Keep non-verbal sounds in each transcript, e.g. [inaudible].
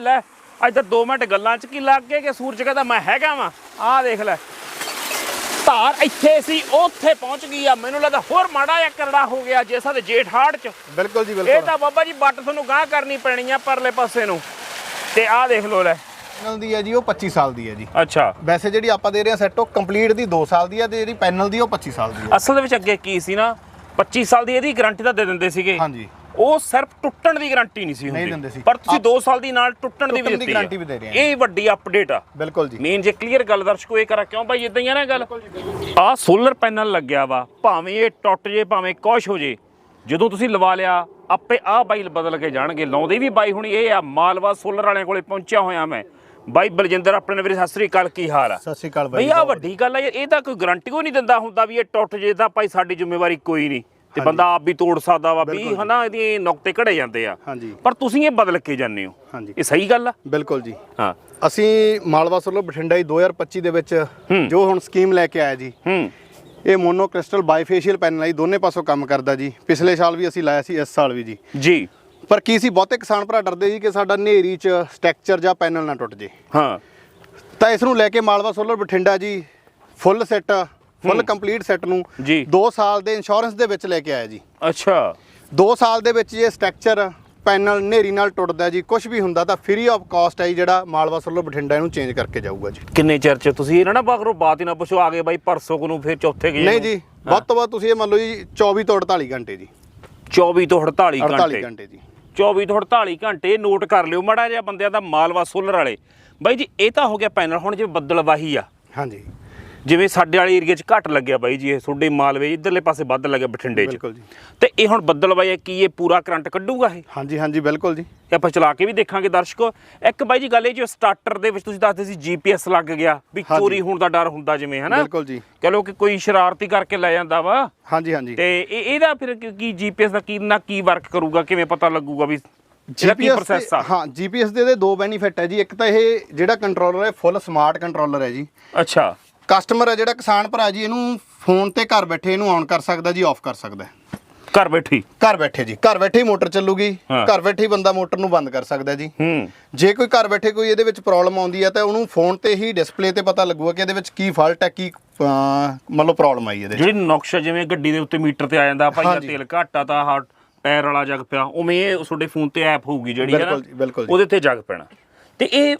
ਲੈ ਤਾਂ 2 ਮਿੰਟ ਗੱਲਾਂ ਚ ਕੀ ਲੱਗ ਗਏ ਕਿ ਸੂਰਜ ਕਹਿੰਦਾ ਮੈਂ ਹੈਗਾ ਵਾਂ। ਆਹ ਦੇਖ ਲੈ। ਧਾਰ ਇੱਥੇ ਸੀ ਉੱਥੇ ਪਹੁੰਚ ਗਈ ਆ। ਮੈਨੂੰ ਲੱਗਦਾ ਹੋਰ ਮਾੜਾ ਜਿਹਾ ਕਰੜਾ ਹੋ ਗਿਆ ਜੈਸਾ ਤੇ ਜੇਠ ਹਾੜ ਚ। ਬਿਲਕੁਲ ਜੀ ਇਹ ਬਿਲਕੁਲ। ਤਾਂ ਬਾਬਾ ਜੀ ਬੱਟ ਤੁਹਾਨੂੰ ਗਾਂ ਕਰਨੀ ਪੈਣੀ ਆ ਪਰਲੇ ਪਾਸੇ ਨੂੰ। ਤੇ ਆਹ ਦੇਖ ਲੋ ਲੈ। ਪੈਨਲ ਦੀ ਹੈ ਜੀ ਉਹ 25 ਸਾਲ ਦੀ ਹੈ ਜੀ। ਅੱਛਾ। ਵੈਸੇ ਜਿਹੜੀ ਆਪਾਂ ਦੇ ਰਹੇ ਹਾਂ ਸੈੱਟ ਉਹ ਕੰਪਲੀਟ ਦੀ 2 ਸਾਲ ਦੀ ਹੈ ਤੇ ਜਿਹੜੀ ਪੈਨਲ ਦੀ ਉਹ 25 ਸਾਲ ਦੀ ਹੈ। ਅਸਲ ਦੇ ਵਿੱਚ ਅੱਗੇ ਕੀ ਸੀ ਨਾ 25 ਸਾਲ ਦੀ ਇਹਦੀ ਗਾਰੰਟੀ ਤਾਂ ਦੇ ਦਿੰਦੇ ਸੀਗੇ। ਹਾਂਜੀ। ਉਹ ਸਿਰਫ ਟੁੱਟਣ ਦੀ ਗਾਰੰਟੀ ਨਹੀਂ ਸੀ ਨਹੀਂ ਹੁੰਦੀ। ਦਿੰਦੇ ਸੀ। ਪਰ ਤੁਸੀਂ 2 ਸਾਲ ਦੀ ਨਾਲ ਟੁੱਟਣ ਦੀ ਵੀ ਦਿੱਤੀ ਆ। guarantee ਵੀ ਦੇ ਰਹੇ ਆ। ਇਹ ਵੱਡੀ ਅਪਡੇਟ ਆ। ਬਿਲਕੁਲ ਜੀ। ਮੇਨ ਜੇ ਕਲੀਅਰ ਗੱਲ ਦਰਸ਼ਕੋ ਇਹ ਕਰਾ। ਕਿਉਂ ਭਾਈ ਇਦਾਂ ਹੀ ਆ ਨਾ ਗੱਲ? ਆ ਸੋਲਰ ਪੈਨਲ ਲੱਗਿਆ ਵਾ। ਭਾਵੇਂ ਇਹ ਟੁੱਟ ਜੇ ਭਾਵੇਂ ਕੁਛ ਹੋ ਜੇ ਜਦੋਂ ਤੁਸੀਂ ਲਵਾ ਲਿਆ ਆਪੇ ਆ ਬਾਈ ਬਦਲ ਕੇ ਜਾਣਗੇ। ਲਾਉਂਦੇ ਵੀ ਬਾਈ ਹੁਣ ਇਹ ਆ ਮਾਲਵਾ ਸੋਲਰ ਵਾਲਿਆਂ ਕੋਲੇ ਪਹੁੰਚਿਆ ਹੋਇਆ ਮੈਂ। ਬਾਈ ਬਲਜਿੰਦਰ ਆਪਣੇ ਨੇ ਵੀਰੇ ਸਤਿ ਸ੍ਰੀ ਅਕਾਲ ਕੀ ਹਾਲ ਆ? ਸਤਿ ਸ਼੍ਰੀ ਅਕਾਲ ਬਾਈ ਬਈ ਆ ਵੱਡੀ ਗੱਲ ਆ ਇਹ ਤਾਂ ਕੋਈ ਗਾਰੰਟੀ ਕੋਈ ਨਹੀਂ ਦਿੰਦਾ ਹੁੰਦਾ ਵੀ ਇਹ ਟੁੱਟ ਜੇ ਤਾਂ ਭਾਈ ਸਾਡੀ ਜ਼ਿੰਮੇਵਾਰੀ ਕੋਈ ਨਹੀਂ। ਤੇ ਬੰਦਾ ਆਪ ਵੀ ਤੋੜ ਸਕਦਾ ਵਾ ਵੀ ਹਨਾ ਇਹਦੀ ਨੁਕਤੇ ਘੜੇ ਜਾਂਦੇ ਆ। ਹਾਂਜੀ। ਪਰ ਤੁਸੀਂ ਇਹ ਬਦਲ ਕੇ ਜਾਂਦੇ ਹੋ। ਹਾਂਜੀ। ਇਹ ਸਹੀ ਗੱਲ ਆ? ਬਿਲਕੁਲ ਜੀ। ਹਾਂ। ਅਸੀਂ ਮਾਲਵਾ ਸੋਲਰ ਬਠਿੰਡਾ ਜੀ 2025 ਦੇ ਵਿੱਚ ਹੂੰ। ਜੋ ਹੁਣ ਸਕੀਮ ਲੈ ਕੇ ਆਇਆ ਜੀ ਹੂੰ। ਇਹ ਮੋਨੋ ਕ੍ਰਿਸਟਲ ਬਾਈਫੇਸ਼ੀਅਲ ਪੈਨਲ ਹੈ ਜੀ ਦੋਨੇ ਪਾਸੋਂ ਕੰਮ ਕਰਦਾ ਜੀ। ਪਿਛਲੇ ਸਾਲ ਵੀ ਅਸੀਂ ਲਾਇਆ ਸੀ ਇਸ ਸਾਲ ਵੀ ਜੀ। ਜੀ। ਪਰ ਕੀ ਸੀ ਬਹੁਤੇ ਕਿਸਾਨ ਭਰਾ ਡਰਦੇ ਜੀ ਕਿ ਸਾਡਾ ਨੇਰੀ ਚ ਸਟ੍ਰਕਚਰ ਜਾਂ ਪੈਨਲ ਨਾ ਟੁੱਟ ਜੇ। ਹਾਂ। ਤਾਂ ਇਸ ਨੂੰ ਲੈ ਕੇ ਮਾਲਵਾ ਸੋਲਰ ਬਠਿੰਡਾ ਜੀ full set full complete set ਨੂੰ ਜੀ। 2 ਸਾਲ ਦੇ ਇੰਸ਼ੋਰੈਂਸ ਦੇ ਵਿੱਚ ਲੈ ਕੇ ਆਇਆ ਜੀ। ਅੱਛਾ। 2 ਸਾਲ ਦੇ ਵਿੱਚ ਜੇ ਸਟ੍ਰਕਚਰ ਪੈਨਲ ਨੇਰੀ ਨਾਲ ਟੁੱਟਦਾ ਜੀ। ਕੁਝ ਵੀ ਹੁੰਦਾ ਤਾਂ ਫ੍ਰੀ ਆਫ ਕਾਸਟ ਹੈ ਜੀ ਜਿਹੜਾ ਮਾਲਵਾ ਸੋਲਰ ਬਠਿੰਡਾ ਇਹਨੂੰ ਚੇਂਜ ਕਰਕੇ ਜਾਊਗਾ ਜੀ। ਕਿੰਨੇ ਚਿਰ ਚ ਤੁਸੀਂ ਇਹਨਾਂ ਨਾ ਬਾਖਰੋ ਬਾਤ ਹੀ ਨਾ ਪੁੱਛੋ ਆ ਗਏ ਬਾਈ ਪਰਸੋਂ ਨੂੰ ਫਿਰ ਚੌਥੇ ਗਏ ਨਹੀਂ ਜੀ ਵੱਧ ਤੋਂ ਵੱਧ ਤੁਸੀਂ ਇਹ ਮੰਨ ਲਓ ਜੀ 24 ਤੋਂ 48 ਘੰਟੇ ਜੀ। 24 ਤੋਂ 48 48 ਘੰਟੇ ਘੰਟੇ ਜੀ। 24 ਤੋਂ 48 ਘੰਟੇ ਨੋਟ ਕਰ ਲਿਓ ਮੜਾ ਜਿਹਾ ਬੰਦਿਆਂ ਦਾ ਮਾਲਵਾ ਸੋਲਰ ਵਾਲੇ। ਬਾਈ ਜੀ ਇਹ ਤਾਂ ਹੋ ਗਿਆ ਪੈਨਲ ਹੁਣ ਜਿਵੇਂ ਬੱਦਲ ਵਾਹੀ ਆ। ਹਾਂਜੀ। ਜਿਵੇਂ ਸਾਡੇ ਵਾਲੇ ਏਰੀਆ 'ਚ ਘੱਟ ਲੱਗਿਆ ਬਾਈ ਜੀ ਇਹ ਤੁਹਾਡੇ ਮਾਲਵੇ ਇਧਰਲੇ ਪਾਸੇ ਵੱਧ ਲੱਗਿਆ ਬਠਿੰਡੇ 'ਚ। ਬਿਲਕੁਲ ਜੀ। ਤੇ ਇਹ ਹੁਣ ਬੱਦਲ ਵਾਈ ਕੀ ਇਹ ਪੂਰਾ ਕਰੰਟ ਕੱਢੂਗਾ ਇਹ? ਹਾਂਜੀ ਹਾਂਜੀ ਬਿਲਕੁਲ ਜੀ। ਇਹ ਆਪਾਂ ਚਲਾ ਕੇ ਵੀ ਦੇਖਾਂਗੇ ਦਰਸ਼ਕੋ। ਇੱਕ ਬਾਈ ਜੀ ਗੱਲ ਇਹ ਜੋ ਸਟਾਰਟਰ ਦੇ ਵਿੱਚ ਤੁਸੀਂ ਦੱਸਦੇ ਸੀ ਜੀਪੀਐਸ ਲੱਗ ਗਿਆ ਵੀ। ਚੋਰੀ ਹੋਣ ਦਾ ਡਰ ਹੁੰਦਾ ਜਿਵੇਂ ਹਨਾ? ਬਿਲਕੁਲ ਜੀ। ਕਹ ਲੋ ਕਿ ਕੋਈ ਸ਼ਰਾਰਤੀ ਕਰਕੇ ਲੈ ਜਾਂਦਾ ਵਾ। ਹਾਂਜੀ ਹਾਂਜੀ। ਤੇ ਇਹ ਇਹਦਾ ਫਿਰ ਕੀ- ਜੀਪੀਐਸ ਦਾ ਕੀ ਨਾ ਕੀ ਵਰਕ ਕਰੂਗਾ ਕਿਵੇਂ ਪਤਾ ਲੱਗੂਗਾ ਵੀ GPS ਪ੍ਰੋਸੈਸ ਆ? ਹਾਂ ਜੀਪੀਐਸ ਦੇ ਦੋ ਬੈਨੀਫਿਟ ਹੈ ਜੀ। ਇੱਕ ਤਾਂ ਇਹ ਜਿਹੜਾ ਕੰਟਰੋਲਰ ਹੈ ਫੁੱਲ ਸਮਾਰਟ ਕੰਟਰੋਲਰ ਹੈ ਜੀ। ਅੱਛਾ। ਕਸਟਮਰ ਹੈ ਜਿਹੜਾ ਕਿਸਾਨ ਭਰਾ ਜੀ ਇਹਨੂੰ ਫੋਨ ਤੇ ਘਰ ਬੈਠੇ ਇਹਨੂੰ ਆਨ ਕਰ ਸਕਦਾ ਜੀ ਆਫ ਕਰ ਸਕਦਾ। ਘਰ ਬੈਠੀ ਘਰ ਬੈਠੇ ਜੀ ਘਰ ਬੈਠੇ ਹੀ ਮੋਟਰ ਚੱਲੂਗੀ ਹਾਂ। ਘਰ ਬੈਠੇ ਹੀ ਬੰਦਾ ਮੋਟਰ ਨੂੰ ਬੰਦ ਕਰ ਸਕਦਾ ਜੀ ਹੂੰ ਜੇ ਕੋਈ ਘਰ ਬੈਠੇ ਕੋਈ ਇਹਦੇ ਵਿੱਚ ਪ੍ਰੋਬਲਮ ਆਉਂਦੀ ਹੈ ਤਾਂ ਉਹਨੂੰ ਫੋਨ ਤੇ ਹੀ ਡਿਸਪਲੇ ਤੇ ਪਤਾ ਲੱਗੂਗਾ ਕਿ ਇਹਦੇ ਵਿੱਚ ਕੀ ਫਾਲਟ ਹੈ ਕੀ ਅਹ, ਮੰਨ ਲਓ ਪ੍ਰੋਬਲਮ ਆਈ ਇਹਦੇ 'ਚ। ਜਿਹੜੀ ਨਕਸ਼ਾ ਜਿਵੇਂ ਗੱਡੀ ਦੇ ਉੱਤੇ ਮੀਟਰ ਤੇ ਆ ਜਾਂਦਾ ਭਾਈ ਆ ਹਾਂਜੀ। ਤੇਲ ਘੱਟ ਆ ਤਾਂ ਆਹ ਟਾਇਰ ਵਾਲਾ ਜਗ ਪਿਆ ਉਵੇਂ ਇਹ ਤੁਹਾਡੇ ਫੋਨ ਤੇ ਐਪ ਹੋਊਗੀ ਜਿਹੜੀ ਹੈ ਨਾ ਬਿਲਕੁਲ ਜੀ, ਬਿਲਕੁਲ ਜੀ। ਉਹਦੇ ਤੇ ਜਗ ਪੈਣਾ ਤੇ ਇਹ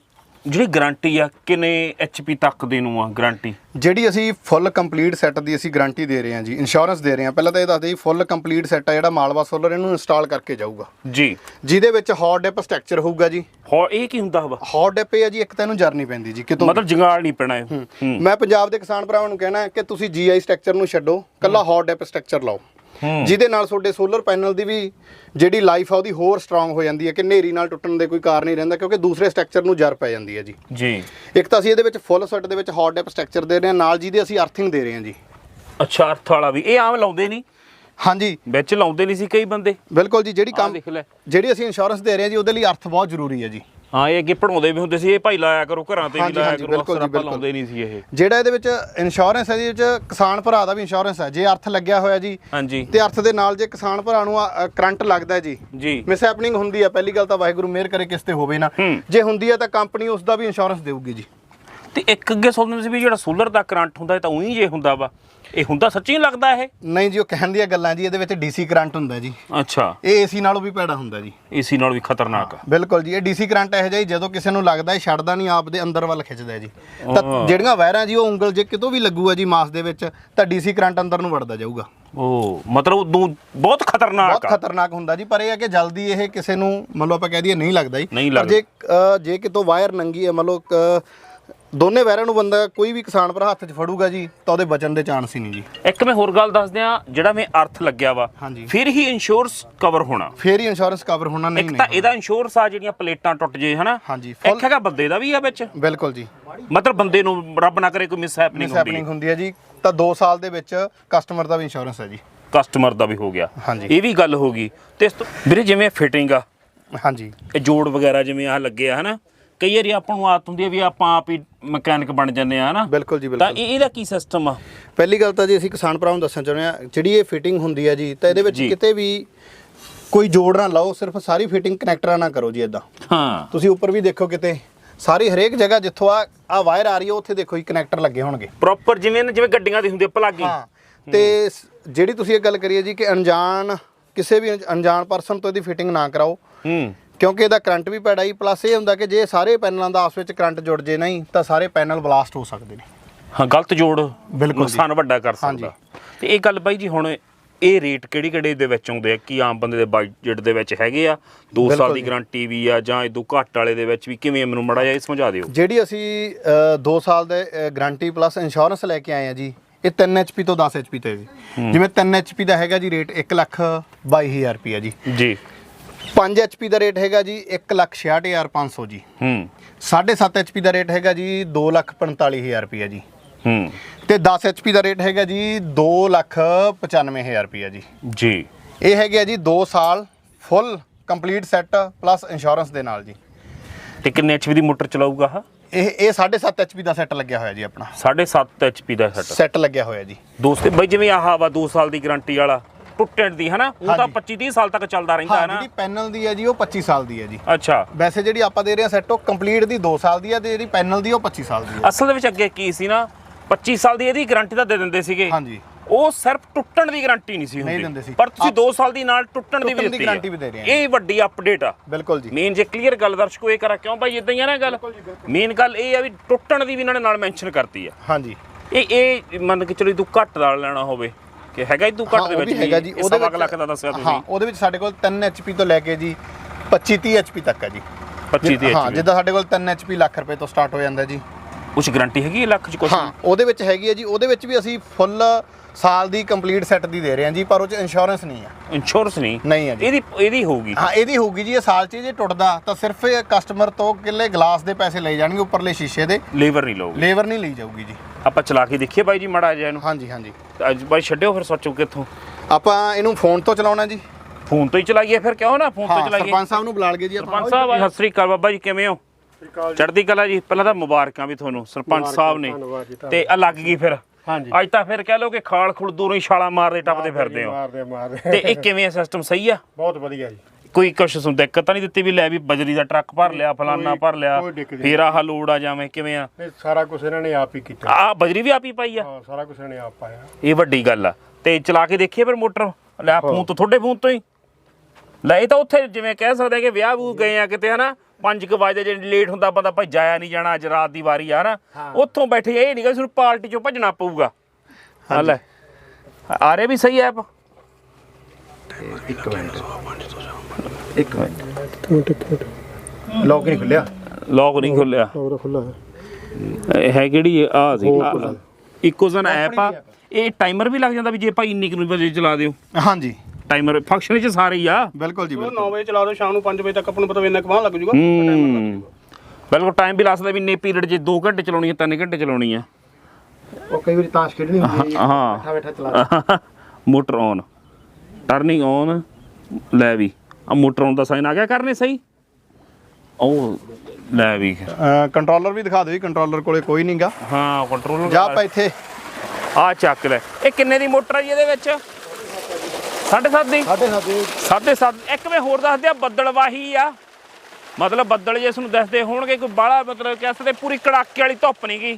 ਜਿਹੜੀ ਗਾਰੰਟੀ ਆ ਕਿੰਨੇ ਐਚਪੀ ਤੱਕ ਦੇ ਨੂੰ ਆ ਗਾਰੰਟੀ ਜਿਹੜੀ ਅਸੀਂ ਫੁੱਲ ਕੰਪਲੀਟ ਸੈੱਟ ਦੀ ਅਸੀਂ ਗਾਰੰਟੀ ਦੇ ਰਹੇ ਹਾਂ ਜੀ ਇੰਸ਼ੋਰੈਂਸ ਦੇ ਰਹੇ ਹਾਂ। ਪਹਿਲਾਂ ਤਾਂ ਇਹ ਦੱਸਦੇ ਜੀ ਫੁੱਲ ਕੰਪਲੀਟ ਸੈੱਟ ਆ ਜਿਹੜਾ ਮਾਲਵਾ ਸੋਲਰ ਇਹਨੂੰ ਇੰਸਟਾਲ ਕਰਕੇ ਜਾਊਗਾ। ਜੀ। ਜਿਹਦੇ ਵਿੱਚ ਹੌਟ ਡਿਪ ਸਟ੍ਰਕਚਰ ਹੋਊਗਾ ਜੀ। ਹੋ ਇਹ ਕੀ ਹੁੰਦਾ ਵਾ? ਹੌਟ ਡਿਪ ਇਹ ਹੈ ਜੀ ਇੱਕ ਤਾਂ ਇਹਨੂੰ ਜਰਨੀ ਪੈਂਦੀ ਜੀ ਕਿਤੋਂ ਮਤਲਬ ਜੰਗਾਲ ਨਹੀਂ ਪੈਣਾ ਇਹ। ਮੈਂ ਪੰਜਾਬ ਦੇ ਕਿਸਾਨ ਭਰਾਵਾਂ ਨੂੰ ਕਹਿਣਾ ਕਿ ਤੁਸੀਂ ਜੀਆਈ ਸਟ੍ਰਕਚਰ ਨੂੰ ਛੱਡੋ ਕੱਲਾ ਹੌਟ ਡਿਪ ਸਟ੍ਰਕਚਰ ਲਾਓ। ਜਿਹਦੇ ਨਾਲ ਤੁਹਾਡੇ ਸੋਲਰ ਪੈਨਲ ਦੀ ਵੀ ਜਿਹੜੀ ਲਾਈਫ ਆ ਉਹਦੀ ਹੋਰ ਸਟਰੋਂਗ ਹੋ ਜਾਂਦੀ ਹੈ ਕਿ ਨੇਰੀ ਨਾਲ ਟੁੱਟਣ ਦੇ ਕੋਈ ਕਾਰਨ ਨਹੀਂ ਰਹਿੰਦਾ ਕਿਉਂਕਿ ਦੂਸਰੇ ਸਟ੍ਰਕਚਰ ਨੂੰ ਜਰ ਪੈ ਜਾਂਦੀ ਹੈ ਜੀ। ਜੀ। ਇੱਕ ਤਾਂ ਅਸੀਂ ਇਹਦੇ ਵਿੱਚ ਫੁੱਲ ਸੈੱਟ ਦੇ ਵਿੱਚ ਹੌਟ ਡਿਪ ਸਟ੍ਰਕਚਰ ਦੇ ਰਹੇ ਹਾਂ ਨਾਲ ਜਿਹਦੇ ਅਸੀਂ ਅਰਥਿੰਗ ਦੇ ਰਹੇ ਹਾਂ ਜੀ। ਅੱਛਾ ਅਰਥ ਵਾਲਾ ਵੀ। ਇਹ ਆਮ ਲਾਉਂਦੇ ਨਹੀਂ? ਹਾਂਜੀ। ਵਿੱਚ ਲਾਉਂਦੇ ਨਹੀਂ ਸੀ ਕਈ ਬੰਦੇ? ਬਿਲਕੁਲ ਜੀ ਜਿਹੜੀ ਕੰਮ ਜਿਹੜੀ ਅਸੀਂ ਇੰਸ਼ੋਰੈਂਸ ਦੇ ਰਹੇ ਹਾਂ ਜੀ ਉਹਦੇ ਲਈ ਅਰਥ ਬਹੁਤ ਜ਼ਰੂਰੀ ਹੈ ਜੀ। ਹਾਂ ਇਹ ਅੱਗੇ ਪੜਾਉਂਦੇ ਵੀ ਹੁੰਦੇ ਸੀ ਇਹ ਭਾਈ ਲਾਇਆ ਕਰੋ ਘਰਾਂ ਤੇ ਵੀ ਹਾਂਜੀ, ਲਾਇਆ ਹਾਂਜੀ, ਕਰੋ ਬਿਲਕੁਲ ਅਕਸਰ ਜੀ, ਆਪਾਂ ਬਿਲਕੁਲ। ਲਾਉਂਦੇ ਨਹੀਂ ਸੀ ਇਹ। ਜਿਹੜਾ ਇਹਦੇ ਵਿੱਚ ਇੰਸ਼ੋਰੈਂਸ ਹੈ ਜੀ ਇਹਦੇ ਵਿੱਚ ਕਿਸਾਨ ਭਰਾ ਦਾ ਵੀ ਇੰਸ਼ੋਰੈਂਸ ਹੈ। ਜੇ ਅਰਥ ਲੱਗਿਆ ਹੋਇਆ ਜੀ ਹਾਂਜੀ। ਤੇ ਅਰਥ ਦੇ ਨਾਲ ਜੇ ਕਿਸਾਨ ਭਰਾ ਨੂੰ ਕਰੰਟ ਲੱਗਦਾ ਹੈ ਜੀ ਜੀ। ਮਿਸ ਹੈਪਨਿੰਗ ਹੁੰਦੀ ਹੈ ਪਹਿਲੀ ਗੱਲ ਤਾਂ ਵਾਹਿਗੁਰੂ ਮਿਹਰ ਕਰੇ ਕਿਸ ਤੇ ਹੋਵੇ ਨਾ। ਹੂੰ। ਜੇ ਹੁੰਦੀ ਹੈ ਤਾਂ ਕੰਪਨੀ ਉਸ ਦਾ ਵੀ ਇੰਸ਼ੋਰੈਂਸ ਦੇਊਗੀ ਜੀ। ਤੇ ਇੱਕ ਅੱਗੇ ਸੁਣਦੇ ਸੀ ਵੀ ਜਿਹੜਾ ਸੋਲਰ ਦਾ ਕਰੰਟ ਹੁੰਦਾ ਇਹ ਤਾਂ ਉਹੀ ਜੇ ਹੁੰਦਾ ਵਾ। ਇਹ ਹੁੰਦਾ ਸੱਚੀ ਲੱਗਦਾ ਇਹ? ਨਹੀਂ ਜੀ ਉਹ ਕਹਿਣ ਦੀਆਂ ਗੱਲਾਂ ਜੀ ਇਹਦੇ ਵਿੱਚ ਡੀਸੀ ਕਰੰਟ ਹੁੰਦਾ ਜੀ। ਅੱਛਾ। ਇਹ ਏਸੀ ਨਾਲੋਂ ਵੀ ਭੈੜਾ ਹੁੰਦਾ ਜੀ। ਏਸੀ ਨਾਲ ਵੀ ਖਤਰਨਾਕ। ਆ ਬਿਲਕੁਲ ਜੀ ਇਹ ਡੀਸੀ ਕਰੰਟ ਇਹੋ ਜਿਹਾ ਜਦੋਂ ਕਿਸੇ ਨੂੰ ਲੱਗਦਾ ਇਹ ਛੱਡਦਾ ਨਹੀਂ ਆਪ ਦੇ ਅੰਦਰ ਵੱਲ ਖਿੱਚਦਾ ਜੀ। ਹਾਂ। ਤਾਂ ਜਿਹੜੀਆਂ ਵਾਇਰਾਂ ਜੀ ਉਹ ਉਂਗਲ ਜੇ ਕਿਤੋਂ ਵੀ ਲੱਗੂਗਾ ਜੀ ਮਾਸ ਦੇ ਵਿੱਚ ਤਾਂ ਡੀਸੀ ਕਰੰਟ ਅੰਦਰ ਨੂੰ ਵੜਦਾ ਜਾਊਗਾ। ਉਹ ਮਤਲਬ ਉਦੋਂ ਬਹੁਤ ਖਤਰਨਾਕ ਬਹੁਤ ਆ। ਖਤਰਨਾਕ ਹੁੰਦਾ ਜੀ ਪਰ ਇਹ ਹੈ ਕਿ ਜਲਦੀ ਇਹ ਕਿਸੇ ਨੂੰ ਮੰਨ ਲਓ ਆਪਾਂ ਕਹਿ ਦਈਏ ਨਹੀਂ ਲੱਗਦਾ ਜੀ। ਨਹੀਂ ਲੱਗਦਾ। ਜੇ ਅ, ਜੇ ਕਿਤੋਂ ਵਾਇਰ ਨੰਗੀ ਹੈ ਮੰਨ ਲਓ ਕ- ਦੋਨੇ ਵਾਇਰਾਂ ਨੂੰ ਬੰਦਾ ਕੋਈ ਵੀ ਕਿਸਾਨ ਭਰਾ ਹੱਥ 'ਚ ਫੜੂਗਾ ਜੀ ਤਾਂ ਉਹਦੇ ਬਚਣ ਦੇ ਚਾਂਸ ਹੀ ਨਹੀਂ ਜੀ। ਇੱਕ ਮੈਂ ਹੋਰ ਗੱਲ ਦੱਸ ਦਿਆਂ ਜਿਹੜਾ ਮੈਂ ਅਰਥ ਲੱਗਿਆ ਵਾ ਹਾਂਜੀ। ਫਿਰ ਹੀ ਇੰਸ਼ੋਰੈਂਸ ਕਵਰ ਹੋਣਾ। ਫੇਰ ਹੀ ਇੰਸ਼ੋਰੈਂਸ ਕਵਰ ਹੋਣਾ ਨਹੀਂ ਇੱਕ ਤਾਂ ਨਹੀਂ ਇਹਦਾ ਇੰਸ਼ੋਰੈਂਸ ਆ ਜਿਹੜੀਆਂ ਪਲੇਟਾਂ ਟੁੱਟ ਜੇ ਹਨਾ? ਹਾਂਜੀ, ਇੱਕ ਹੈਗਾ ਬੰਦੇ ਦਾ ਵੀ ਆ ਵਿੱਚ। ਬਿਲਕੁਲ ਜੀ। ਮਤਲਬ ਬੰਦੇ ਨੂੰ ਰੱਬ ਨਾ ਕਰੇ ਕੋਈ ਮਿਸ ਹੈਪਨਿੰਗ ਮਿਸ ਹੁੰਦੀ ਹੈਪਨਿੰਗ ਹੁੰਦੀ ਹੈ ਜੀ। ਤਾਂ 2 ਸਾਲ ਦੇ ਵਿੱਚ ਕਸਟਮਰ ਦਾ ਵੀ ਇੰਸ਼ੋਰੈਂਸ ਹੈ ਜੀ। ਕਸਟਮਰ ਦਾ ਵੀ ਹੋ ਗਿਆ। ਹਾਂਜੀ। ਇਹ ਵੀ ਗੱਲ ਹੋ ਗਈ। ਤੇ ਇਸ ਤੋਂ ਵੀਰੇ ਜਿਵੇਂ ਫਿਟਿੰਗ ਆ ਹਾਂਜੀ। ਇਹ ਜੋੜ ਵਗੈਰਾ ਜਿਵੇਂ ਆ ਲੱਗੇ ਆ ਹਨਾ? ਕਈ ਵਾਰੀ ਆਪਾਂ ਨੂੰ ਆਦਤ ਹੁੰਦੀ ਹੈ ਵੀ ਆਪਾਂ ਆਪ ਹੀ ਮਕੈਨਿਕ ਬਣ ਜੰਨੇ ਆ ਹਨਾ? ਬਿਲਕੁਲ ਜੀ ਤਾਂ ਬਿਲਕੁਲ। ਇਹ- ਇਹਦਾ ਕੀ ਸਿਸਟਮ ਆ? ਪਹਿਲੀ ਗੱਲ ਤਾਂ ਜੀ ਅਸੀਂ ਕਿਸਾਨ ਭਰਾਵਾਂ ਨੂੰ ਦੱਸਣਾ ਚਾਹੁੰਦੇ ਹਾਂ ਜਿਹੜੀ ਇਹ ਫਿਟਿੰਗ ਹੁੰਦੀ ਹੈ ਜੀ ਤਾਂ ਇਹਦੇ ਵਿੱਚ ਜੀ। ਕਿਤੇ ਵੀ ਕੋਈ ਜੋੜ ਨਾ ਲਾਓ ਸਿਰਫ ਸਾਰੀ ਫਿਟਿੰਗ ਕਨੈਕਟਰਾਂ ਨਾਲ ਕਰੋ ਜੀ ਇਦਾਂ ਹਾਂ। ਤੁਸੀਂ ਉੱਪਰ ਵੀ ਦੇਖੋ ਕਿਤੇ ਸਾਰੀ ਹਰੇਕ ਜਗ੍ਹਾ ਜਿੱਥੋਂ ਆ ਆ ਵਾਇਰ ਆ ਰਹੀ ਹੈ ਉੱਥੇ ਦੇਖੋ ਜੀ ਕਨੈਕਟਰ ਲੱਗੇ ਹੋਣਗੇ। ਪ੍ਰੋਪਰ ਜਿਵੇਂ ਨਾ- ਜਿਵੇਂ ਗੱਡੀਆਂ ਦੀ ਹੁੰਦੀ ਪਲੱਗ ਹੀ ਤੇ ਸ- ਜਿਹੜੀ ਤੁਸੀਂ ਇਹ ਗੱਲ ਕਰੀਏ ਜੀ ਕਿ ਅਣਜਾਣ ਕਿਸੇ ਵੀ ਅਣ- ਅਣਜਾਣ ਪਰਸਨ ਤੋਂ ਇਹਦੀ ਫਿਟਿੰਗ ਨਾ ਕਰਾਓ। ਹੂੰ। ਕਿਉਂਕਿ ਇਹਦਾ ਕਰੰਟ ਵੀ ਪੈੜਾ ਹੀ ਪਲੱਸ ਇਹ ਹੁੰਦਾ ਕਿ ਜੇ ਸਾਰੇ ਪੈਨਲਾਂ ਦਾ ਆਪਸ ਵਿੱਚ ਕਰੰਟ ਜੁੜ ਜੇ ਨਹੀਂ ਤਾਂ ਸਾਰੇ ਪੈਨਲ ਬਲਾਸਟ ਹੋ ਸਕਦੇ ਨੇ। ਹਾਂ ਗਲਤ ਜੋੜ ਬਿਲਕੁਲ। ਨੁਕਸਾਨ ਵੱਡਾ ਕਰ। ਸਕਦਾ। ਤੇ ਇਹ ਗੱਲ ਬਾਈ ਜੀ ਹੁਣ ਇਹ ਰੇਟ ਕਿਹੜੀ ਕਿਹੜੇ ਦੇ ਵਿੱਚ ਆਉਂਦੇ ਆ? ਕੀ ਆਮ ਬੰਦੇ ਦੇ ਬਜਟ ਦੇ ਵਿੱਚ ਹੈਗੇ ਆ? 2 ਸਾਲ ਦੀ। ਗਾਰੰਟੀ ਵੀ ਆ ਜਾਂ ਇਦੋਂ ਘੱਟ ਵਾਲੇ ਦੇ ਵਿੱਚ ਵੀ ਕਿਵੇਂ? ਮੈਨੂੰ ਮੜਾ ਜਾ ਇਹ ਸਮਝਾ ਦਿਓ। ਜਿਹੜੀ ਅਸੀਂ 2 ਸਾਲ ਦੇ ਗਾਰੰਟੀ ਪਲੱਸ ਇੰਸ਼ੋਰੈਂਸ ਲੈ ਕੇ ਆਏ ਆ ਜੀ ਇਹ 3 HP ਤੋਂ 10 HP ਤੇ ਜੀ। ਜਿਵੇਂ 3 HP ਦਾ ਹੈਗਾ ਜੀ ਰੇਟ 1 ਲੱਖ 22000 ਰੁਪਏ ਜੀ। ਜੀ। 5 HP ਦਾ ਰੇਟ ਹੈਗਾ ਜੀ 1 ਲੱਖ 66500 ਜੀ। ਹੂੰ। 7.5 HP ਦਾ ਰੇਟ ਹੈਗਾ ਜੀ 2 ਲੱਖ 45000 ਰੁਪਏ ਜੀ। ਹੂੰ। ਤੇ 10 HP ਦਾ ਰੇਟ ਹੈਗਾ ਜੀ 2 ਲੱਖ 95000 ਰੁਪਏ ਜੀ। ਜੀ। ਇਹ ਹੈਗੇ ਜੀ 2 ਸਾਲ full complete set plus insurance ਦੇ ਨਾਲ ਜੀ। ਤੇ ਕਿੰਨੇ ਐਚਪੀ ਦੀ ਮੋਟਰ ਚਲਾਊਗਾ ਆ ਇਹ ਇਹ 7.5 HP ਦਾ ਸੈੱਟ ਲੱਗਿਆ ਹੋਇਆ ਜੀ ਆਪਣਾ। 7.5 ਐਚਪੀ ਦਾ ਸੈੱਟ। ਸੈੱਟ ਲੱਗਿਆ ਹੋਇਆ ਜੀ। ਦੋਸਤੇ ਬਈ ਜਿਵੇਂ ਆਹ ਵਾ 2 ਸਾਲ ਦੀ ਗਾਰੰਟੀ ਵਾਲਾ ਟੁੱਟਣ ਦੀ ਹਨਾ? ਉਹ ਤਾਂ ਹਾਂਜੀ। 25 30 ਸਾਲ ਤੱਕ ਚੱਲਦਾ ਰਹਿੰਦਾ ਹਾਂ ਨਾ ਜਿਹੜੀ ਪੈਨਲ ਦੀ ਹੈ ਜੀ ਉਹ 25 ਸਾਲ ਦੀ ਹੈ ਜੀ। ਅੱਛਾ। ਵੈਸੇ ਜਿਹੜੀ ਆਪਾਂ ਦੇ ਰਹੇ ਹਾਂ ਸੈੱਟ ਉਹ ਕੰਪਲੀਟ ਦੀ 2 ਸਾਲ ਦੀ ਹੈ ਤੇ ਜਿਹੜੀ ਪੈਨਲ ਦੀ ਉਹ 25 ਸਾਲ ਦੀ ਹੈ। ਅਸਲ ਦੇ ਵਿੱਚ ਅੱਗੇ ਕੀ ਸੀ ਨਾ 25 ਸਾਲ ਦੀ ਇਹਦੀ ਗਾਰੰਟੀ ਤਾਂ ਦੇ ਦਿੰਦੇ ਸੀਗੇ। ਹਾਂਜੀ। ਉਹ ਸਿਰਫ ਟੁੱਟਣ ਦੀ ਗਾਰੰਟੀ ਨਹੀਂ ਸੀ ਹੁੰਦੀ। ਪਰ ਤੁਸੀਂ ਆਪ- 2 ਸਾਲ ਦੀ ਨਾਲ ਟੁੱਟਣ ਦੀ ਵੀ ਦਿੱਤੀ guarantee ਵੀ ਦੇ ਰਹੇ ਹੈ। ਇਹ ਵੱਡੀ ਅਪਡੇਟ ਆ। ਬਿਲਕੁਲ ਜੀ। ਮੇਨ ਜੇ ਕਲੀਅਰ ਗੱਲ ਦਰਸ਼ਕੋ ਇਹ ਕਰਾਂ ਕਿਉਂ ਭਾਈ ਇਦਾਂ ਹੀ ਆ ਨਾ ਗੱਲ? ਮੇਨ ਗੱਲ ਇਹ ਆ ਵੀ ਟੁੱਟਣ ਦੀ ਵੀ ਇਹਨਾਂ ਨੇ ਨਾਲ ਮੈਂਸ਼ਨ ਕਰਤੀ ਆ। ਹਾਂਜੀ। ਇਹ ਇਹ ਮੰਨ ਕੇ ਚਲੋ ਤੂੰ ਘੱਟ ਦਾ ਲੈਣਾ ਹੋਵੇ। ਕਿ ਹੈਗਾ ਹਾਂ, ਘੱਟ ਦੇ ਵਿੱਚ ਵੀ ਹੈਗਾ ਜੀ। ਉਹਦੇ ਵਿੱਚ ਲੱਖ ਦਾ ਦੱਸਿਆ ਹਾਂ ਤੁਸੀਂ। ਉਹਦੇ ਵਿੱਚ ਸਾਡੇ ਕੋਲ 3 HP ਤੋਂ ਲੈ ਕੇ ਜੀ 25 30 HP ਤੱਕ ਹੈ ਜੀ। 25 ਦੀ ਹਾਂ ਐਚਪੀ। ਜਿੱਦਾਂ ਸਾਡੇ ਕੋਲ 3 HP ਲੱਖ ਰੁਪਏ ਤੋਂ ਸਟਾਰਟ ਹੋ ਜਾਂਦਾ ਜੀ। ਕੁਝ ਗਾਰੰਟੀ ਹੈਗੀ ਹੈ ਲੱਖ ਚ ਕੁਝ ਹਾਂ ਉਹਦੇ ਵਿੱਚ ਹੈਗੀ ਹੈ ਜੀ ਉਹਦੇ ਵਿੱਚ ਵੀ ਅਸੀਂ ਫੁੱਲ ਸਾਲ ਦੀ ਕੰਪਲੀਟ ਸੈੱਟ ਦੀ ਦੇ ਰਹੇ ਹਾਂ ਜੀ ਪਰ ਉਹ ਚ ਇੰਸ਼ੋਰੈਂਸ ਨਹੀਂ ਹੈ। ਇੰਸ਼ੋਰੈਂਸ ਨਹੀਂ? ਨਹੀਂ ਹੈ ਜੀ। ਇਹਦੀ ਇਹਦੀ ਹੋਊਗੀ। ਹਾਂ ਇਹਦੀ ਹੋਊਗੀ ਜੀ ਇਹ ਸਾਲ ਚ ਜੇ ਟੁੱਟਦਾ ਤਾਂ ਸਿਰਫ ਇਹ ਕਸਟਮਰ ਤੋਂ ਕਿੱਲੇ ਗਲਾਸ ਦੇ ਪੈਸੇ ਲਏ ਜਾਣਗੇ ਉੱਪਰਲੇ ਸ਼ੀਸ਼ੇ ਦੇ। ਲੇਬਰ ਨਹੀਂ ਲਊਗੀ। ਲੇਬਰ ਨਹੀਂ ਲਈ ਜਾਊਗੀ ਜੀ। ਆਪਾਂ ਚਲਾ ਕੇ ਦੇਖੀਏ ਬਾਈ ਜੀ ਮੜਾ ਜਿਹਾ ਇਹਨੂੰ। ਹਾਂਜੀ ਹਾਂਜੀ। ਅੱਜ ਬਾਈ ਛੱਡਿਓ ਫਿਰ ਸੋਚੋ ਕਿੱਥੋਂ। ਆਪਾਂ ਇਹਨੂੰ ਫੋਨ ਤੋਂ ਚਲਾਉਣਾ ਜੀ। ਫੋਨ ਤੋਂ ਹੀ ਚਲਾਈਏ ਫਿਰ ਕਿਉਂ ਨਾ? ਫੋਨ ਤੋਂ ਚਲਾਈਏ। ਸਰਪੰਚ ਸਾਹਿਬ ਨੂੰ ਬੁਲਾ ਲਈਏ ਜੀ ਆਪਾਂ। ਸਰਪੰਚ ਸਾਹਿਬ ਸਤਿ ਸ੍ਰੀ ਅਕਾਲ ਬਾਬਾ ਜੀ ਕਿਵੇਂ ਹੋ? ਚੜ੍ਹਦੀ ਕਲਾ ਜੀ ਪਹਿਲਾਂ ਤਾਂ ਮੁਬਾਰਕਾਂ ਵੀ ਤੁਹਾਨੂੰ ਸਰਪੰਚ ਸਾਹਿਬ ਨੇ। ਤੇ ਆ ਲੱਗ ਗਈ ਫਿਰ? ਹਾਂਜੀ। ਅੱਜ ਤਾਂ ਫਿਰ ਕਹਿ ਲਓ ਕਿ ਖਾਲ ਖੁਲ ਦੂਰੋਂ ਹੀ ਛਾਲਾ ਮਾਰਦੇ ਟੱਪਦੇ ਫਿਰਦੇ ਹੋ। ਮਾਰਦੇ ਮਾਰਦੇ। ਤੇ ਇਹ ਕਿਵੇਂ ਸਿਸਟਮ ਸਹੀ ਆ? ਬਹੁਤ ਵਧੀਆ ਜੀ। ਕੋਈ ਕੁਛ ਸੁਣ ਦਿੱਕਤ ਤਾਂ ਨਹੀਂ ਦਿੱਤੀ ਵੀ ਲੈ ਵੀ ਬਜਰੀ ਦਾ ਟਰੱਕ ਭਰ ਲਿਆ ਫਲਾਨਾ ਕੋਈ- ਭਰ ਲਿਆ ਕੋਈ ਦਿੱਕਤ ਨਹੀਂ। ਫੇਰ ਆਹ ਲੋਡ ਆ ਜਾਵੇਂ ਕਿਵੇਂ ਆ? ਇਹ ਸਾਰਾ ਕੁਝ ਇਹਨਾਂ ਨੇ ਆਪ ਹੀ ਕੀਤਾ। ਆ ਬਜਰੀ ਵੀ ਆਪ ਹੀ ਪਾਈ ਆ? ਹਾਂ ਸਾਰਾ ਕੁਝ ਇਹਨਾਂ ਨੇ ਆਪ ਪਾਇਆ। ਇਹ ਵੱਡੀ ਗੱਲ ਆ। ਤੇ ਚਲਾ ਕੇ ਦੇਖੀਏ ਫਿਰ ਮੋਟਰ ਲੈ ਫੋਨ ਤੋਂ ਤੁਹਾਡੇ ਫੋਨ ਤੋਂ ਹੀ। ਲੈ ਇਹ ਤਾਂ ਉੱਥੇ ਜਿਵੇਂ ਕਹਿ ਸਕਦੇ ਆ ਕਿ ਵਿਆਹ ਵੂ ਗਏ ਆ ਕਿਤੇ ਹਨਾ? 5 ਕੁ ਵਜੇ ਜੇ ਲੇਟ ਹੁੰਦਾ ਬੰਦਾ ਭਾਈ ਜਾਇਆ ਨਹੀਂ ਜਾਣਾ ਅੱਜ ਰਾਤ ਦੀ ਵਾਰੀ ਆ ਨਾ। ਉੱਥੋਂ ਬੈਠੇ ਇਹ ਨਹੀਂ ਕਿ ਸਾਨੂੰ ਪਾਰਟੀ ਚੋਂ ਭੱਜਣਾ ਪਊਗਾ। ਹਾਂ ਲੈ ਆ ਰਹੇ ਵੀ ਸਹੀ ਐਪ? ਇੱਕ ਮਿੰਟ। ਲੋਕ ਨਹੀਂ ਖੁੱਲਿਆ? ਲੌਕ ਨਹੀਂ ਖੁੱਲਿਆ। ਉਹਦਾ ਖੁੱਲਾ ਹੈ। ਇਹ ਹੈ ਕਿਹੜੀ? ਆ ਸੀ। ਇਕੋਜ਼ਨ ਐਪ ਆ। ਇਹ ਟਾਈਮਰ ਵੀ ਲੱਗ ਜਾਂਦਾ ਵੀ ਜੇ ਭਾਈ ਇੰਨੀ ਕੁ ਵਜੇ ਚਲਾ ਦਿਓ। ਹਾਂਜੀ। ਟਾਈਮਰ ਫੰਕਸ਼ਨ ਵਿੱਚ ਸਾਰੇ ਹੀ ਆ। ਬਿਲਕੁਲ ਜੀ ਬਿਲਕੁਲ। 9 ਵਜੇ ਚਲਾ ਦਿਓ ਸ਼ਾਮ ਨੂੰ 5 ਵਜੇ ਤੱਕ ਆਪਾਂ ਨੂੰ ਪਤਾ ਵੀ ਇੰਨਾ ਕਮਾਂ ਲੱਗ ਜੂਗਾ। ਹੂੰ। ਬਿਲਕੁਲ ਟਾਈਮ ਵੀ ਲਾ ਸਕਦਾ ਵੀ ਇੰਨੇ ਪੀਰੀਅਡ ਜੇ 2 ਘੰਟੇ ਚਲਾਉਣੀ ਹੈ 3 ਘੰਟੇ ਚਲਾਉਣੀ ਹੈ। ਉਹ ਕਈ ਵਾਰੀ ਤਾਸ਼ ਖੇਡਣੀ ਹੁੰਦੀ ਹੈ ਹਾਂ। ਬੈਠਾ ਚਲਾ [laughs] ਮੋਟਰ ਔਨ ਟਰਨਿੰਗ ਔਨ ਲੈ ਵੀ। ਆ ਮੋਟਰ ਔਨ ਦਾ ਸਾਈਨ ਆ ਗਿਆ ਕਰਨੇ ਸਹੀ? ਉਹ ਲੈ ਵੀ। ਕੰਟਰੋਲਰ ਵੀ ਦਿਖਾ ਦਿਓ ਜੀ ਕੰਟਰੋਲਰ ਕੋਲੇ ਕੋਈ ਨਹੀਂਗਾ ਹਾਂ ਕੰਟਰੋਲ ਜਾਂ ਆਪਾਂ ਇੱਥੇ ਆ ਚੱਕ ਲੈ। ਇਹ ਕਿੰਨੇ ਦੀ ਮੋਟਰ ਹੈ ਜੀ ਇਹਦੇ ਵਿੱਚ? 7.5 ਦੀ? ਸਾਡੇ ਸਾਡੇ ਸਾਢੇ ਸੱਤ। ਇੱਕ ਵੇ ਹੋਰ ਦੱਸਦੇ ਆ ਬੱਦਲਵਾਹੀ ਆ। ਮਤਲਬ ਬੱਦਲ ਜੇ ਇਸ ਨੂੰ ਦੱਸਦੇ ਹੋਣਗੇ ਕੋਈ ਬਾਹਲਾ ਮਤਲਬ ਕਹਿ ਸਕਦੇ ਪੂਰੀ ਕੜਾਕੇ ਵਾਲੀ ਧੁੱਪ ਨਹੀਂ ਗਈ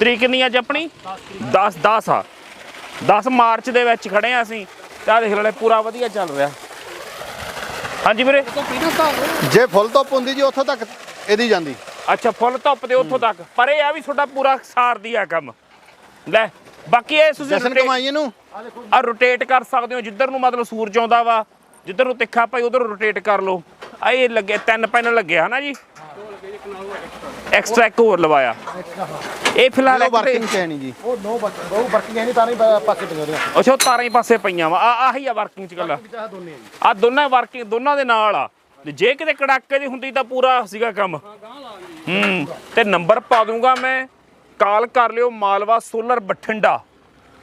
ਤਰੀਕ ਕਿੰਨੀ ਅੱਜ ਆਪਣੀ? 10 10 ਆ। 10 ਮਾਰਚ ਦੇ ਵਿੱਚ ਖੜੇ ਆ ਅਸੀਂ। ਤੇ ਆਹ ਦੇਖ ਲੈ ਪੂਰਾ ਵਧੀਆ ਚੱਲ ਰਿਹਾ। ਹਾਂਜੀ ਵੀਰੇ? ਜੇ ਫੁੱਲ ਧੁੱਪ ਹੁੰਦੀ ਜੀ ਉੱਥੋਂ ਤੱਕ ਇਹਦੀ ਜਾਂਦੀ। ਅੱਛਾ ਫੁੱਲ ਧੁੱਪ ਦੇ ਉੱਥੋਂ ਤੱਕ। ਪਰ ਇਹ ਆ ਵੀ ਤੁਹਾਡਾ ਪੂਰਾ ਸਾਰਦੀ ਆ ਕੰਮ। ਲੈ ਬਾਕੀ ਇਹ ਤੁਸੀਂ ਜਸ਼ਨ ਕਮਾਈ ਇਹਨੂੰ ਆ ਰੋਟੇਟ ਕਰ ਸਕਦੇ ਹੋ ਜਿੱਧਰ ਨੂੰ ਮਤਲਬ ਸੂਰਜ ਆਉਂਦਾ ਵਾ ਜਿੱਧਰ ਨੂੰ ਤਿੱਖਾ ਭਾਈ ਉਧਰ ਰੋਟੇਟ ਕਰ ਲਓ। ਆ ਇਹ ਲੱਗੇ ਤਿੰਨ ਪੈਨਲ ਲੱਗੇ ਹਨਾ ਜੀ? ਐਕਸਟਰਾ ਇੱਕ ਹੋਰ ਲਵਾਇਆ। ਇਹ ਫਿਲਹਾਲ ਇੱਕ ਤੇ ਵਰਕਿੰਗ ਚ ਹੈ ਨਹੀਂ ਜੀ। ਉਹ ਨੋ ਬੱਚ ਉਹ ਵਰਕਿੰਗ ਨਹੀਂ ਤਾਂ ਨਹੀਂ ਪਾਸੇ ਪਈ ਉਹਦੇ ਅੱਛਾ ਉਹ ਤਾਰਾਂ ਹੀ ਪਾਸੇ ਪਈਆਂ ਵਾ। ਆ ਆਹੀ ਆ ਵਰਕਿੰਗ ਚ ਗੱਲਾਂ। ਚਾਹ ਦੋਨੇ ਆ ਜੀ। ਆ ਦੋਨਾਂ ਵਰਕਿੰਗ ਦੋਨਾਂ ਦੇ ਨਾਲ ਆ। ਤੇ ਜੇ ਕਿਤੇ ਕੜਾਕੇ ਦੀ ਹੁੰਦੀ ਤਾਂ ਪੂਰਾ ਸੀਗਾ ਕੰਮ। ਹੂੰ ਤੇ ਨੰਬਰ ਪਾ ਦੂੰਗਾ ਮੈਂ। ਕਾਲ ਕਰ ਲਿਓ ਮਾਲਵਾ ਸੋਲਰ ਬਠਿੰਡਾ।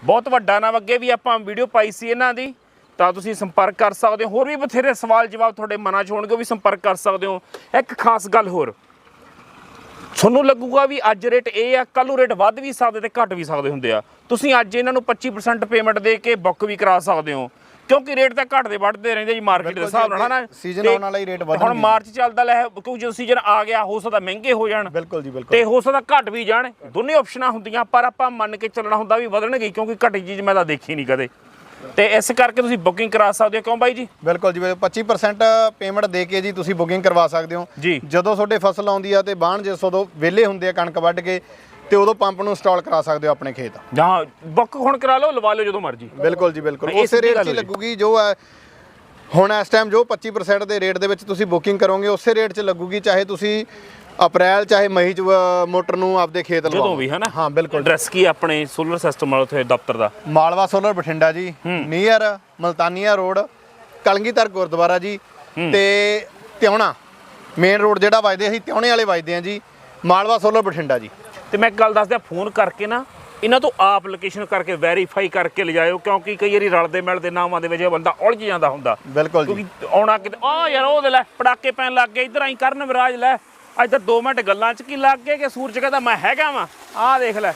ਬਹੁਤ ਵੱਡਾ ਨਾਮ ਅੱਗੇ ਵੀ ਆਪਾਂ ਵੀਡੀਓ ਪਾਈ ਸੀ ਇਹਨਾਂ ਦੀ। ਤਾਂ ਤੁਸੀਂ ਸੰਪਰਕ ਕਰ ਸਕਦੇ ਹੋ। ਹੋਰ ਵੀ ਬਥੇਰੇ ਸਵਾਲ ਜਵਾਬ ਤੁਹਾਡੇ ਮਨਾਂ 'ਚ ਹੋਣਗੇ, ਉਹ ਵੀ ਸੰਪਰਕ ਕਰ ਸਕਦੇ ਹੋ। ਇੱਕ ਖਾਸ ਗੱਲ ਹੋਰ। ਤੁਹਾਨੂੰ ਲੱਗੂਗਾ ਵੀ ਅੱਜ ਰੇਟ ਇਹ ਆ ਕੱਲ ਨੂੰ ਰੇਟ ਵੱਧ ਵੀ ਸਕਦੇ ਤੇ ਘਟ ਵੀ ਸਕਦੇ ਹੁੰਦੇ ਆ। ਤੁਸੀਂ ਅੱਜ ਇਹਨਾਂ ਨੂੰ 25% ਪੇਮੈਂਟ ਦੇ ਕੇ ਬੁੱਕ ਵੀ ਕਰਾ ਸਕਦੇ ਹੋ। ਕਿਉਂਕਿ ਰੇਟ ਤਾਂ ਘਟਦੇ ਵੱਧਦੇ ਰਹਿੰਦੇ ਜੀ ਮਾਰਕੀਟ ਦੇ ਹਿਸਾਬ ਨਾਲ season ਤੇ ਆਉਣ ਵਾਲਾ ਹੀ rate ਵਧਣਗੇ ਹੁਣ। ਮਾਰਚ ਚੱਲਦਾ ਲੈ ਕਿਉਂਕਿ ਜਦੋਂ ਸੀਜ਼ਨ ਆ ਗਿਆ ਹੋ ਸਕਦਾ ਮਹਿੰਗੇ ਹੋ ਜਾਣ। ਬਿਲਕੁਲ ਜੀ ਬਿਲਕੁਲ। ਤੇ ਹੋ ਸਕਦਾ ਘਟ ਵੀ ਜਾਣ। ਦੋਨੇ ਆਪਸ਼ਨਾਂ ਹੁੰਦੀਆਂ ਪਰ ਆਪਾਂ ਮੰਨ ਕੇ ਚੱਲਣਾ ਹੁੰਦਾ ਵੀ ਵਧਣਗੇ ਕਿਉਂਕਿ ਘਟੀ ਚੀਜ਼ ਮੈਂ ਤਾਂ ਦੇਖੀ ਨਹੀਂ ਕਦੇ। ਤੇ ਇਸ ਕਰਕੇ ਤੁਸੀਂ ਬੁਕਿੰਗ ਕਰਾ ਸਕਦੇ ਹੋ ਕਿਉਂ ਬਾਈ ਜੀ? ਬਿਲਕੁਲ ਜੀ 25% ਪੇਮੈਂਟ ਦੇ ਕੇ ਜੀ ਤੁਸੀਂ ਬੁਕਿੰਗ ਕਰਵਾ ਸਕਦੇ ਹੋ। ਜਦੋਂ ਤੁਹਾਡੇ ਫਸਲ ਆਉਂਦੀ ਆ ਤੇ ਬਾਣ ਜਿਸ ਉਦੋਂ ਵਿਹਲੇ ਹੁੰਦੇ ਆ ਕਣਕ ਵੱਢ ਕੇ ਤੇ ਉਦੋਂ ਪੰਪ ਨੂੰ ਇੰਸਟਾਲ ਕਰਾ ਸਕਦੇ ਹੋ ਆਪਣੇ ਖੇਤ। ਜਾਂ ਬੁੱਕ ਹੁਣ ਕਰਾ ਲਓ ਲਵਾ ਲਓ ਜਦੋਂ ਮਰਜ਼ੀ। ਬਿਲਕੁਲ ਜੀ ਬਿਲਕੁਲ। ਇਹ ਉਸੇ ਸਿੱਧੀ ਰੇਟ ਗੱਲ 'ਚ ਹੀ ਹੋਈ। ਲੱਗੂਗੀ ਜੋ ਹੈ ਹੁਣ ਇਸ ਟਾਈਮ ਜੋ 25% ਦੇ ਰੇਟ ਦੇ ਵਿੱਚ ਤੁਸੀਂ ਬੁਕਿੰਗ ਕਰੋਗੇ ਉਸੇ ਰੇਟ 'ਚ ਲੱਗੂਗੀ ਚਾਹੇ ਤੁਸੀਂ ਅਪ੍ਰੈਲ ਚਾਹੇ ਮਈ 'ਚ ਅ, ਮੋਟਰ ਨੂੰ ਆਪਦੇ ਖੇਤ ਲਵਾਓ ਜਦੋਂ ਵੀ ਹਨਾ ਹਾਂ ਬਿਲਕੁਲ। ਐਡਰੈਸ ਕੀ ਹੈ ਆਪਣੇ ਸੋਲਰ ਸਿਸਟਮ ਵਾਲਾ ਉੱਥੇ ਦਫ਼ਤਰ ਦਾ? ਮਾਲਵਾ ਸੋਲਰ ਬਠਿੰਡਾ ਜੀ ਨੀਅਰ ਮਲਤਾਨੀਆ ਰੋਡ ਕਲਗੀਧਰ ਗੁਰਦੁਆਰਾ ਜੀ। ਤੇ ਤਿਉਣਾ ਮੇਨ ਰੋਡ ਜਿਹੜਾ ਵੱਜਦੇ ਅਸੀਂ ਤਿਉਣੇ ਵਾਲੇ ਵੱਜਦੇ ਆ ਜੀ ਮਾਲਵਾ ਸੋਲਰ ਬਠਿੰਡਾ ਜੀ। ਤੇ ਮੈਂ ਇੱਕ ਗੱਲ ਦੱਸਦਾ ਫੋਨ ਕਰਕੇ ਨਾ ਇਹਨਾਂ ਤੋਂ ਆਪ ਲੋਕੇਸ਼ਨ ਕਰਕੇ ਵੈਰੀਫਾਈ ਕਰਕੇ ਲਿਜਾਇਓ ਕਿਉਂਕਿ ਕਈ ਵਾਰੀ ਰਲਦੇ ਮਿਲਦੇ ਨਾਵਾਂ ਦੇ ਵਿੱਚ ਇਹ ਬੰਦਾ ਉਲਝ ਜਾਂਦਾ ਹੁੰਦਾ। ਬਿਲਕੁਲ ਜੀ। ਕਿਉਂਕਿ ਆਉਣਾ ਕਿਤੇ ਆ ਯਾਰ ਉਹ ਦੇ ਲੈ ਪੜਾਕੇ ਪੈਣ ਲੱਗ ਗਏ ਇਧਰ ਆਈ ਕਰਨ ਵਿਰਾਜ ਲੈ ਇੱਧਰ 2 ਮਿੰਟ ਗੱਲਾਂ 'ਚ ਕੀ ਲੱਗ ਗਏ ਕਿ ਸੂਰਜ ਕਹਿੰਦਾ ਮੈਂ ਹੈਗਾ ਵਾਂ ਆਹ ਦੇਖ ਲੈ।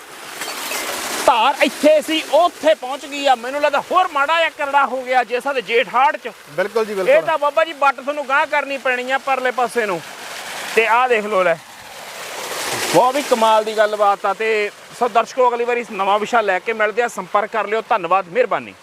ਧਾਰ ਇੱਥੇ ਸੀ ਉੱਥੇ ਪਹੁੰਚ ਗਈ ਆ ਮੈਨੂੰ ਲੱਗਦਾ ਹੋਰ ਮਾੜਾ ਜਿਹਾ ਕਰੜਾ ਹੋ ਗਿਆ ਜੇ ਸਾਡੇ ਜੇਠ ਹਾੜ 'ਚ। ਬਿਲਕੁਲ ਜੀ ਇਹ ਬਿਲਕੁਲ। ਤਾਂ ਬਾਬਾ ਜੀ ਬੱਟ ਤੁਹਾਨੂੰ ਗਾਂ ਕਰਨੀ ਪੈਣੀ ਆ ਪਰਲੇ ਪਾਸੇ ਨੂੰ। ਤੇ ਆਹ ਦੇਖ ਲੋ ਲੈ ਬਹੁਤ ਹੀ ਕਮਾਲ ਦੀ ਗੱਲਬਾਤ ਆ ਤੇ ਸੋ ਦਰਸ਼ਕੋ, ਅਗਲੀ ਵਾਰੀ ਨਵਾਂ ਵਿਸ਼ਾ ਲੈ ਕੇ ਮਿਲਦੇ ਆ। ਸੰਪਰਕ ਕਰ ਲਿਓ। ਧੰਨਵਾਦ, ਮਿਹਰਬਾਨੀ।